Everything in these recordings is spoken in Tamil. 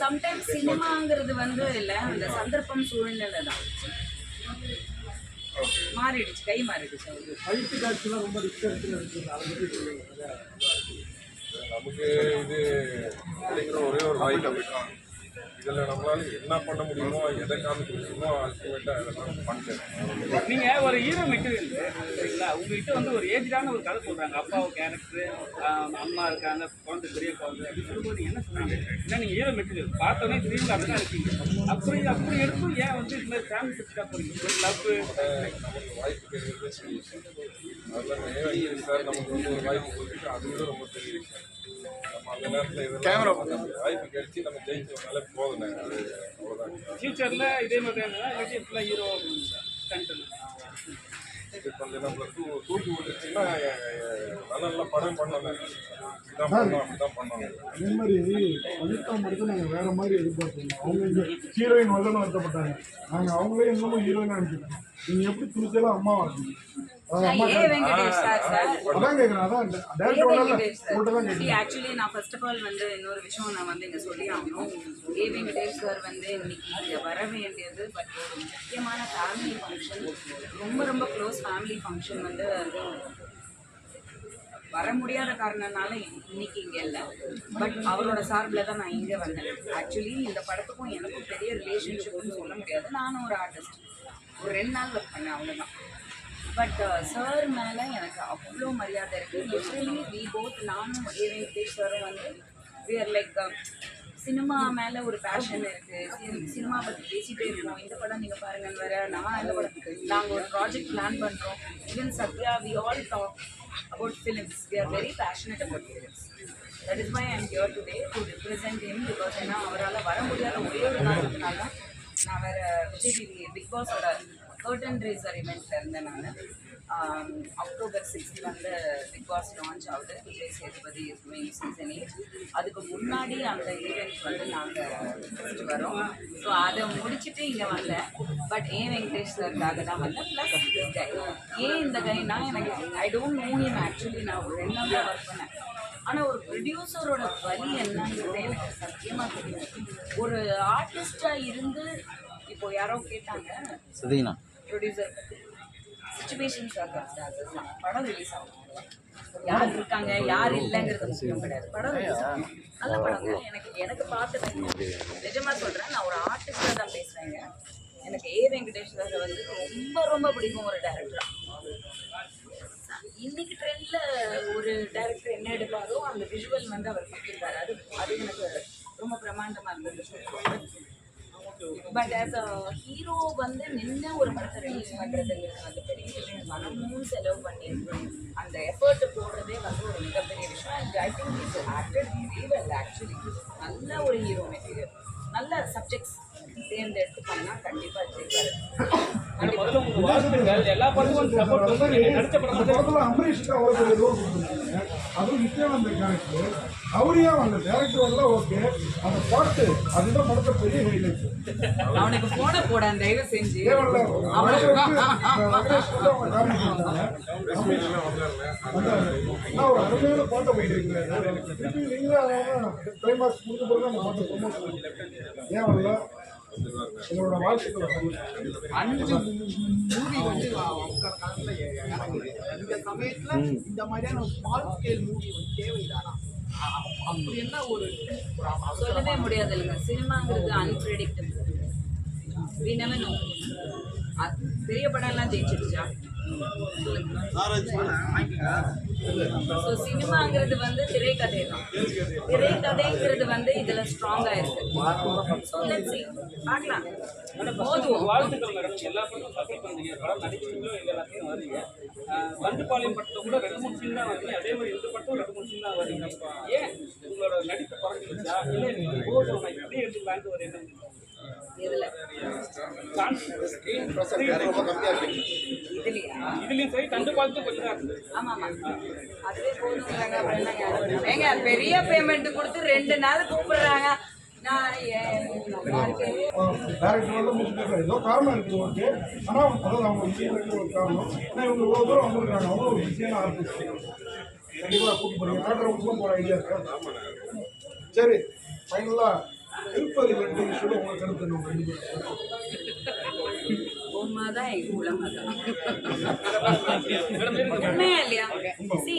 சம்டைம்ஸ் சினிமாங்கிறது வந்து இல்ல அந்த சந்தர்ப்பம் சூழ்நிலை தான். மாறிடுச்சு கை மாறிடுச்சு நமக்கு இது கிடைக்கிற ஒரே ஒரு வாய்ப்பு இதில் நம்மளால என்ன பண்ண முடியுமோ எதை காமிக்க முடியுமோ அல்டிமேட்டாக அதெல்லாம் பண்ணிட்டேன் நீங்க ஒரு ஹீரோ மெட்டீரியல் சரிங்களா? உங்ககிட்ட வந்து ஒரு ஏஜ்டான ஒரு கதை சொல்றாங்க. அப்பாவு கேரக்டர் அம்மா இருக்காங்க குழந்தை பெரிய குழந்தை அப்படி சொல்லும்போது என்ன சொன்னாங்க? ஏன்னா நீங்க ஹீரோ மெட்டீரியல் பார்த்தோன்னே திரும்பி அப்படிதான் இருக்கீங்க. அப்படி அப்படி எடுத்தும் ஏன் வந்து இந்த மாதிரி ஃபேமிலி போறீங்க ஒரு லவ் நமக்கு வாய்ப்பு கிடைக்கிறது பெரிய விஷயம் அதில் ஏன் சார் நமக்கு வந்து ஒரு வாய்ப்பு கொடுத்துருக்கு அது கூட ரொம்ப பெரிய விஷயம். நம்ம அந்த நேரத்தில் கேமரா வாய்ப்பு கிடைச்சி நம்ம ஜெயிச்சோம்னாலே போதும் அவ்வளோதான் ஃபியூச்சர்ல இதே மாதிரி இருந்தா இல்லாட்டி ஹீரோ கொஞ்சம் நம்மள தூ தூக்கி விட்டுச்சுன்னா நல்ல நல்ல படம் பண்ணணும். இதான் அப்படிதான் அதே மாதிரி அனிதா மட்டும் நாங்கள் வேற மாதிரி எதிர்பார்த்தோம் அவங்க இங்கே ஹீரோயின் வரலன்னு வருத்தப்பட்டாங்க நாங்கள் அவங்களே இன்னமும் ஹீரோயின் அனுப்பிச்சிருக்கோம் நீங்கள் எப்படி துணிச்சலாம் அம்மா வாங்க ஆக்சுவலி நான் ஃபர்ஸ்ட் ஆஃப் ஆல் வந்து இன்னொரு விஷயம் நான் வந்து இங்க சொல்லி ஆகணும் ஏ வெங்கடேஷ் சார் வந்து இன்னைக்கு இங்க வர வேண்டியது பட் ஒரு முக்கியமான ஃபேமிலி ஃபங்க்ஷன் ரொம்ப ரொம்ப க்ளோஸ் ஃபேமிலி ஃபங்க்ஷன் வந்து வர முடியாத காரணனால இன்னைக்கு இங்க இல்லை. பட் அவரோட சார்பில் தான் நான் இங்கே வந்தேன். ஆக்சுவலி இந்த படத்துக்கும் எனக்கும் பெரிய ரிலேஷன்ஷிப்னு சொல்ல முடியாது. நானும் ஒரு ஆர்டிஸ்ட் ஒரு ரெண்டு நாள் ஒர்க் பண்ணேன் அவ்வளோதான் பட் சார் மேலே எனக்கு அவ்வளோ மரியாதை இருக்குது லிட்ரலி வி போத் நானும் ஏ சாரும் வந்து வி ஆர் லைக் சினிமா மேலே ஒரு பேஷன் இருக்குது சினிமா பற்றி பேசிகிட்டே இருக்கோம். இந்த படம் நீங்கள் பாருங்கன்னு வேறு நான் இந்த படம் நாங்கள் ஒரு ப்ராஜெக்ட் பிளான் பண்ணுறோம் even Sathya we all talk about films we are very passionate about films that is my I'm here today to represent him because ஏன்னா அவரால் வர முடியாத ஒரே ஒரு காரணத்தினால தான் நான் வேறு விஜய் டிவி பிக் பாஸோட கர்டன் ரேசர் இவெண்ட்ல இருந்தேன் நான் அக்டோபர் சிக்ஸ்த் வந்து பிக் பாஸ் லான்ச் ஆகுது. Vijay Sethupathi doing season eight அதுக்கு முன்னாடி அந்த ஈவெண்ட் வந்து நாங்கள் வரோம். ஸோ அதை முடிச்சுட்டு இங்கே வந்தேன். பட் ஏன் வெங்கடேஷ் சார்க்காக தான் வந்தேன்? ப்ளஸ் திஸ் கை ஏன் இந்த கைனா எனக்கு I don't know him actually நான் ஒரு ரெண்டு நாள் ஒர்க் பண்ணேன். ஆனால் ஒரு ப்ரொடியூசரோட வழி என்னங்கிறது எனக்கு சத்தியமாக தெரியும் ஒரு ஆர்டிஸ்டாக இருந்து இப்போ யாரோ கேட்டாங்க. சுதீனா. ப்ரொடியூசர் சுச்சுவேஷன் சர்க்கம்ஸ்டான்சஸ் படம் ரிலீஸ் ஆகும். யார் இருக்காங்க யார் இல்லைங்கிறது முக்கியம் கிடையாது. படம் ரிலீஸ் ஆகும். நல்ல படங்க எனக்கு எனக்கு பார்த்து நிஜமா சொல்றேன் நான் ஒரு ஆர்டிஸ்டாக தான் பேசுறேங்க. எனக்கு ஏ வெங்கடேஷ் சார் வந்து ரொம்ப ரொம்ப பிடிக்கும் ஒரு டேரக்டரா இன்னைக்கு ட்ரெண்ட்ல ஒரு டேரக்டர் என்ன எடுப்பாரோ அந்த விஷுவல் வந்து அவர் கொடுத்துருக்காரு. அது அது எனக்கு ரொம்ப பிரமாண்டமா இருந்தது. பட் ஆஸ் அ ஹீரோ வந்து நின்று ஒரு படத்தை ரிலீஸ் பண்ணுறதுங்கிறது வந்து பெரிய விஷயம். மனமும் செலவு பண்ணி அந்த எஃபர்ட் போடுறதே வந்து ஒரு மிகப்பெரிய விஷயம். And I think is acted well actually நல்ல ஒரு ஹீரோ மெட்டீரியல் நல்ல சப்ஜெக்ட்ஸ் தேர்ந்தெடுத்து பண்ணால் கண்டிப்பாக ஜெயிப்பாரு. வாழ்த்துக்கள். எல்லா படமும் சப்போர்ட் வந்து நீங்க நடிச்ச படம் அந்த அதுவும் நித்யானந்த கேரக்டர் அவர் ஏன் வரல டேரக்டர் ஓகே அந்த பாட்டு அதுதான் படத்தை பெரிய ஹைலைட் அவனுக்கு போன போட தயவு செஞ்சு. வந்து வந்து ஒரு அருமையான பாட்டை போயிட்டு திருப்பி நீங்களே அந்த பாட்டை ப்ரொமோட் ஏன் வரல? என்னோட வாழ்த்துக்கள் அஞ்சு மூவி வந்து அவங்க காலத்துல இறங்குது இந்த சமயத்துல இந்த மாதிரியான ஸ்மால் ஸ்கேல் மூவி வந்து தேவைதானா அப்படி என்ன ஒரு சொல்லவே முடியாது இல்லைங்க சினிமாங்கிறது அன்பிரடிக்டபிள் பெரிய படம் எல்லாம் ஜெயிச்சிருச்சா? ஸோ சினிமாங்கிறது வந்து திரைக்கதை தான் திரைக்கதைங்கிறது வந்து இதில் ஸ்ட்ராங்காக இருக்கு. ஸோ லெட்ஸ் சி பார்க்கலாம். போதும் வாழ்த்துக்கள் மேடம் எல்லா படமும் சப்போர்ட் பண்ணுறீங்க படம் நடிக்கிறீங்களோ இல்லை எல்லாத்தையும் வருங்க ஆஹ் பந்துபாளையம் படத்தில் கூட ரெண்டு மூணு சீன் தான் வரீங்க அதே மாதிரி இந்த படத்தும் ரெண்டு மூணு சீன் தான் வரீங்க ஏன் உங்களோட நடிப்பு குறைஞ்சிருச்சா? இல்லை நீங்கள் போதும் நம்ம இப்படியே எடுத்துக்கலான்ட்டு ஒரு எண்ணம் இதுல. இதுலேயும் சரி தண்டு பார்த்து கொஞ்சம் ஆமா ஆமா அதுவே ஏங்க பெரிய பேமெண்ட் கொடுத்து ரெண்டு நாள் கூப்பிடுறாங்க. டேரக்டர் வந்து முடிச்சுட்டு ஏதோ காரணம் இருக்குது ஆனால் அதாவது அவங்க விஷயம் ஒரு காரணம் ஆனால் இவங்க இவ்வளோ தூரம் வந்திருக்காங்க அவங்க ஒரு பிஸியான ஆர்டிஸ்ட் கண்டிப்பாக கூப்பிட்டு போகிறீங்க தேட்டர் கூட போகிற ஐடியா இருக்கா சரி ஃபைனலாக திருப்பதி லட்டு இஷ்யூல உங்க கருத்து உண்மைதான் உண்மையா இல்லையா? See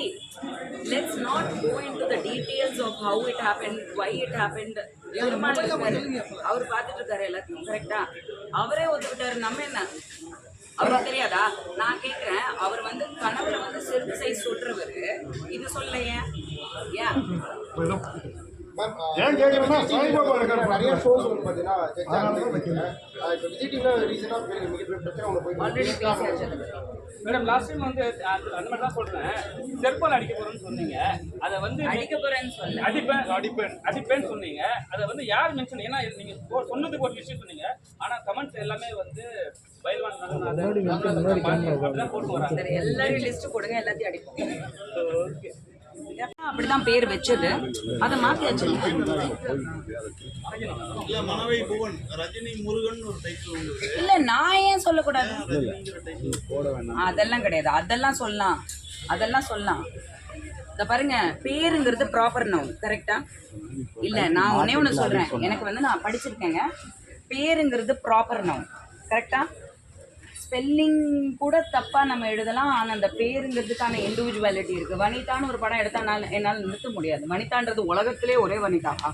let's not go into the details of how it happen why it happen அவர் பார்த்துட்டு இருக்காரு. எல்லாத்தையும் கரெக்டா அவரே ஒத்துக்கிட்டாரு நம்ம என்ன? அவருக்கு தெரியாதா? நான் கேட்குறேன் அவர் வந்து கனவுல வந்து செருப்பு சைஸ் சொல்றவர் இது சொல்ல ஏன் ஏன் ஏன் கேட்கறேன்னா சாய்பாபா இருக்காரு நிறைய பாருங்க. ஷோஸ் வந்து பார்த்தீங்கன்னா அதனால தான் வைக்கிறேன். இப்போ விஜய் டிவில ரீசெண்டாக மிகப்பெரிய பிரச்சனை ஒன்று போயிட்டு ஆல்ரெடி பேசியாச்சு அதை பத்தி. மேடம் லாஸ்ட் டைம் வந்து அந்த மாதிரி தான் சொல்றேன் செருப்பால் அடிக்க போறேன்னு சொன்னீங்க அதை வந்து அடிக்க போறேன்னு சொல்ல அடிப்பேன் அடிப்பேன் அடிப்பேன்னு சொன்னீங்க அதை வந்து யார் மென்ஷன் ஏன்னா நீங்க சொன்னதுக்கு ஒரு விஷயம் சொன்னீங்க ஆனா கமெண்ட்ஸ் எல்லாமே வந்து பயில்வான் போட்டு வராங்க சரி எல்லாரையும் லிஸ்ட் கொடுங்க எல்லாத்தையும் அடிப்போம் அப்படிதான் பேர் வச்சது. அதை மாத்தியாச்சு இல்ல மனவை புவன் ரஜினி முருகன் ஒரு டைட்டில் உங்களுக்கு இல்ல நான் ஏன் சொல்லக்கூடாது? அதெல்லாம் கிடையாது. அதெல்லாம் சொல்லலாம். அதெல்லாம் சொல்லலாம். இத பாருங்க பேருங்கிறது ப்ராப்பர் நவுன் கரெக்டா இல்ல நான் ஒன்னே ஒன்று சொல்றேன். எனக்கு வந்து நான் படிச்சிருக்கேங்க. பேருங்கிறது ப்ராப்பர் நவுன் கரெக்டா ஸ்பெல்லிங் கூட தப்பா நம்ம எழுதலாம். ஆனா அந்த பேருங்கிறதுக்கான இண்டிவிஜுவாலிட்டி இருக்கு. வனிதான்னு ஒரு படம் எடுத்தா நான் என்னால் நிறுத்த முடியாது. வனிதான்றது உலகத்திலே ஒரே வனிதாவா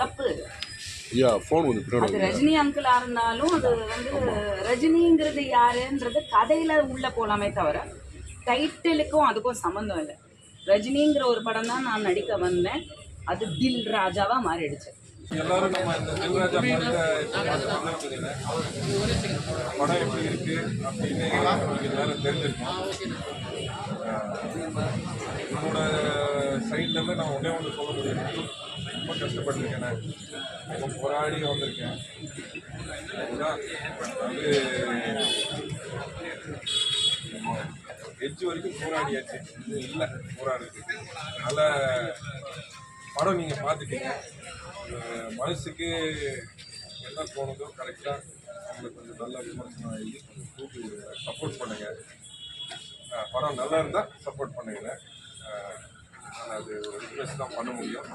தப்பு. அது ரஜினி அங்கிளா இருந்தாலும் அது வந்து ரஜினிங்கிறது யாருன்றது கதையில உள்ள போலாமே தவிர டைட்டிலுக்கும் அதுக்கும் சம்மந்தம் இல்லை. ரஜினிங்கிற ஒரு படம் தான் நான் நடிக்க வந்தேன். அது தில் ராஜாவா மாறிடுச்சு. எல்லாரும் நம்ம இந்த தில்ராஜா படத்தை வந்திருக்குதுங்க படம் எப்படி இருக்கு அப்படின்னு உங்களுக்கு எல்லாரும் தெரிஞ்சிருக்கோம். என்னோட சைட்லேருந்து நான் ஒன்றே ஒன்று சொல்ல முடியும். ரொம்ப கஷ்டப்பட்டிருக்கேன் நான். ரொம்ப போராடி வந்திருக்கேன். வந்து எட்ஜ் வரைக்கும் போராடியாச்சு. இது இல்லை போராடுறது அதனால் படம் நீங்கள் பார்த்துட்டீங்க. மனசுக்கு என்ன தோணுதோ கரெக்டாக உங்களுக்கு கொஞ்சம் நல்ல விமர்சனம் எழுதி கொஞ்சம் சப்போர்ட் பண்ணுங்கள் படம் நல்லா இருந்தால் சப்போர்ட் பண்ணுங்க. நான் அது ஒரு ரிக்வெஸ்ட் தான் பண்ண முடியும்.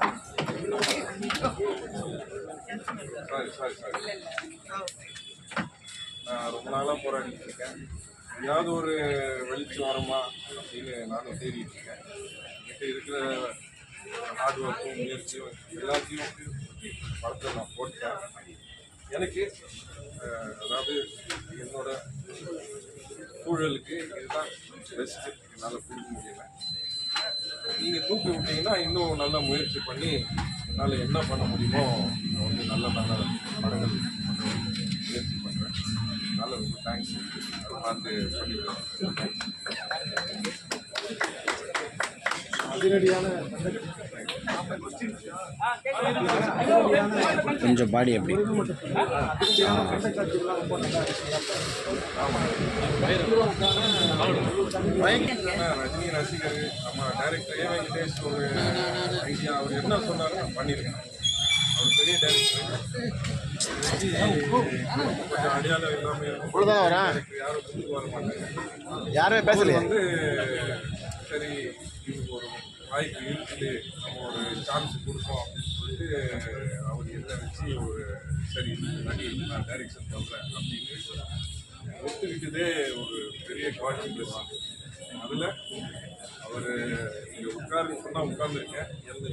சாரி சாரி சாரி நான் ரொம்ப நாளாக போராடிட்டு இருக்கேன் ஏதாவது ஒரு வெளிச்சம் வருமா அப்படின்னு நானும் தேடிட்டு இருக்கேன் என்கிட்ட இருக்கிற ஹார்ட் ஒர்க்கும் முயற்சியும் எல்லாத்தையும் படத்தை நான் போட்டேன். எனக்கு அதாவது என்னோட சூழலுக்கு இதுதான் பெஸ்ட்டு என்னால் கொடுக்க முடியல. நீங்கள் தூக்கி விட்டீங்கன்னா இன்னும் நல்லா முயற்சி பண்ணி என்னால் என்ன பண்ண முடியுமோ வந்து நல்ல நல்ல படங்கள் முயற்சி பண்ணுறேன் அதனால் ரொம்ப தேங்க்ஸ் அதை பார்த்து பண்ணிவிடுவேன் கொஞ்சம் பாடி ஏன்னா ரஜினி ரசிகர் நம்ம டைரக்டர் ஏ வெங்கடேஷ் ஒரு ஐடியா அவர்? என்ன சொன்னாலும் நான் பண்ணியிருக்கேன் அவர் பெரிய டைரக்டர் கொஞ்சம் அடையாளம் Director யாரும் வர மாட்டாங்க யாருமே அவர் வந்து சரி வாய்ப்பு இருக்குது. நம்ம ஒரு சான்ஸ் கொடுப்போம் அப்படின்னு சொல்லிட்டு அவர் எல்லாம் வச்சு ஒரு சரி நடி நான் டைரக்ஷன் பண்ணுறேன் அப்படின்னு ஒத்துக்கிட்டதே ஒரு பெரிய காட்சி ப்ளஸ் அதில் அவர் இங்கே உட்காருன்னு சொன்னால் உட்கார்ந்துருக்கேன். எந்த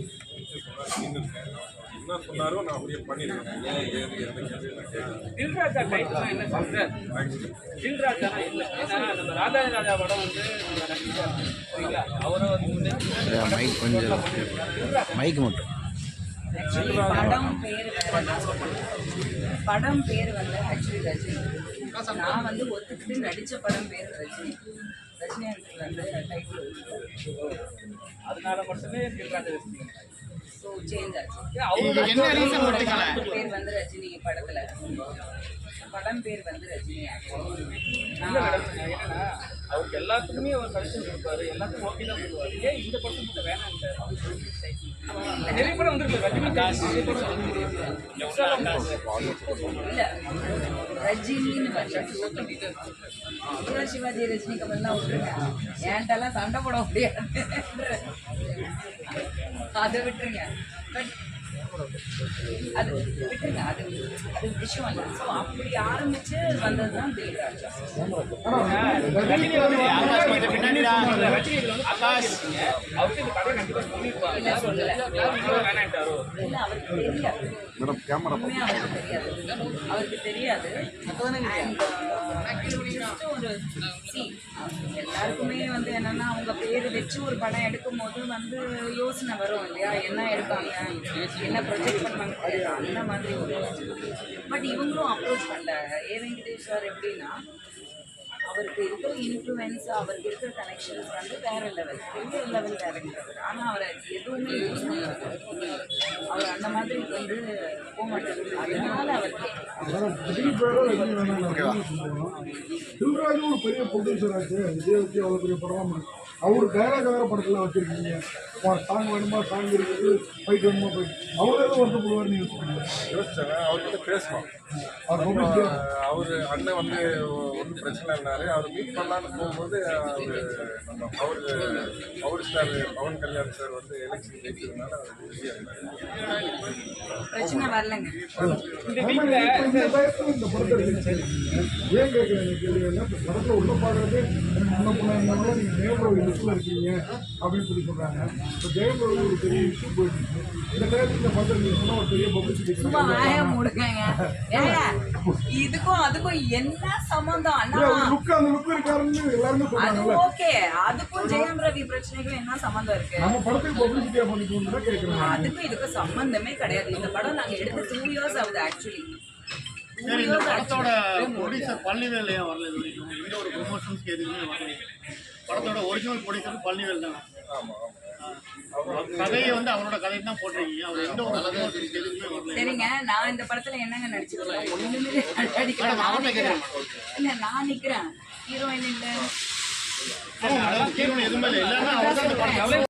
சொன்னால் நின்றுருக்கேன். என்ன சொன்னாரோ நான் அப்படியே கேட்கல. தில்ராஜா டைட்டில் என்ன சார் தில்ராஜா இல்லை ஏன்னா நம்ம ராஜா படம் வந்து. சரிங்களா? அவரை வந்து மைக் கொஞ்சம் மைக் மட்டும். படம் பேர். படம் பேர் வந்து ஆக்சுவலி ரஜினி. நான் வந்து ஒத்துக்கிட்டு நடிச்ச படம் பேர் ரஜினி. ரஜினி வந்து டைட்டில் அதனால மட்டுமே தில்ராஜா. ஸோ சேஞ்ச் ஆச்சு. அவரோட என்ன character பேர் வந்து ரஜினி படத்துல. படம் பேர் வந்து ரஜினி actually. இல்ல மேடம், என்னன்னா, அவருக்கு எல்லாத்துக்குமே ஒரு சஜஷன் கொடுப்பாரு. எல்லாத்துக்கும் ஓகே தான் சொல்லுவாரு. ஏன் இந்த படத்தை மட்டும் வேணாம் நிறைய படம் வந்துருக்கு. ரஜினி காசு. இல்ல. ரஜினின்னு சிவாஜி ரஜினி கமல்லாம் விட்டுருங்க என்கிட்டலாம் சண்டை போட முடியாது. அதை விட்டுருங்க. அது விட்டுருங்க அது அது விஷயம் இல்லை. ஸோ அப்படி ஆரம்பிச்சு வந்தது தான் தேவராஜா இல்லை சொல்லலை அவருக்கு தெரியாது. மேடம் கேமரா அவருக்கு தெரியாது. அவருக்கு தெரியாது. ஜஸ்ட் ஒரு சி எல்லாருக்குமே வந்து என்னன்னா அவங்க பேர் வச்சு ஒரு படம் எடுக்கும் போது வந்து யோசனை வரும் இல்லையா? என்ன எடுப்பாங்க? என்ன ப்ரொஜெக்ட் பண்ணுவாங்க? அந்த மாதிரி ஒரு பட் இவங்களும் அப்ரோச் பண்ணல. ஏ வெங்கடேஷ் சார் எப்படின்னா அவருக்கு இருக்கிற இன்ஃப்ளூயன்ஸ் அவருக்கு இருக்கிற கனெக்ஷன்ஸ் வந்து வேற லெவல் பெரிய லெவல் டேரக்டர் அவர் ஆனால் அவரை எதுவுமே யூஸ் அவர் அந்த மாதிரி வந்து போக மாட்டார். அதனால அவருக்கு ஒரு பெரிய ப்ரொடியூசர் ஆச்சு விஜய் வச்சு அவ்வளோ பெரிய படமா அவர் டைலாக் வேற படத்துல வச்சிருக்கீங்க. சாங் வேணுமா சாங் இருக்குது ஃபைட் வேணுமா ஃபைட் அவர் எதுவும் வருத்தப்படுவார் நீங்க சொல்லுங்க யோசிச்சேன். அவர்கிட்ட பேசணும் அவர் ரொம்ப அவர் அண்ணன் வந்து ஒன்றும் பிரச்சனை இல்லைனாரு அவர் மீட் பண்ணலான்னு போகும்போது அவர் நம்ம power power star Pawan Kalyan sir வந்து எலெக்ஷன் ஜெயிச்சதுனால அவர் பிரச்சனை வரலங்க. இந்த டயத்துல இந்த படத்தை. ஏன் கேட்கிறேன் இந்த கேள்வி என்ன இப்ப படத்துல உள்ள பாக்குறது எனக்கு முன்ன பின்ன இருந்தாலும் நீங்க ஜெயபிரபு லிஸ்ட்ல இருக்கீங்க அப்படின்னு சொல்லி சொல்றாங்க. இப்ப ஜெயபிரபு ஒரு பெரிய இஷ்யூ போயிட்டு. இந்த நீங்க சொன்னா ஒரு பெரிய பப்ளிசிட்டி இதுக்கும் அதுக்கும் என்ன சம்மந்தம் அண்ணா. லுக் அந்த லுக் இருக்காருன்னு எல்லாருமே அது சொல்றாங்கல்ல. ஓகே. அதுக்கும் ஜெயம் ரவி பிரச்சனைக்கும் என்ன சம்மந்தம் இருக்கு? நம்ம படத்துக்கு பப்ளிசிட்டியா பண்ணிக்கணும் கேட்கிறேன் அதுக்கும் இதுக்கும் சம்பந்தமே கிடையாது. இந்த படம் நாங்க எடுத்து டூ இயர்ஸ் ஆகுது ஆக்சுவலி சரி இந்த படத்தோட ப்ரொடியூசர் பழனிவேல் ஏன் வரல இது வரைக்கும்? எந்த ஒரு ப்ரொமோஷன்ஸ்க்கு எதுவுமே வரல. படத்தோட ஒரிஜினல் ப்ரொடியூசர் பழனிவேல் தானே? ஆமாம் கதையை வந்து அவரோட கதையை தான் போட்டிருக்கீங்க. அவர் எந்த ஒரு சரிங்க நான் இந்த படத்துல என்னங்க நடிச்சிருக்கேன் ஒண்ணுமே நான் நிக்கிறேன். இல்ல நான் நிக்கிறேன். ஹீரோயின் இல்ல. எதுவுமே இல்லை.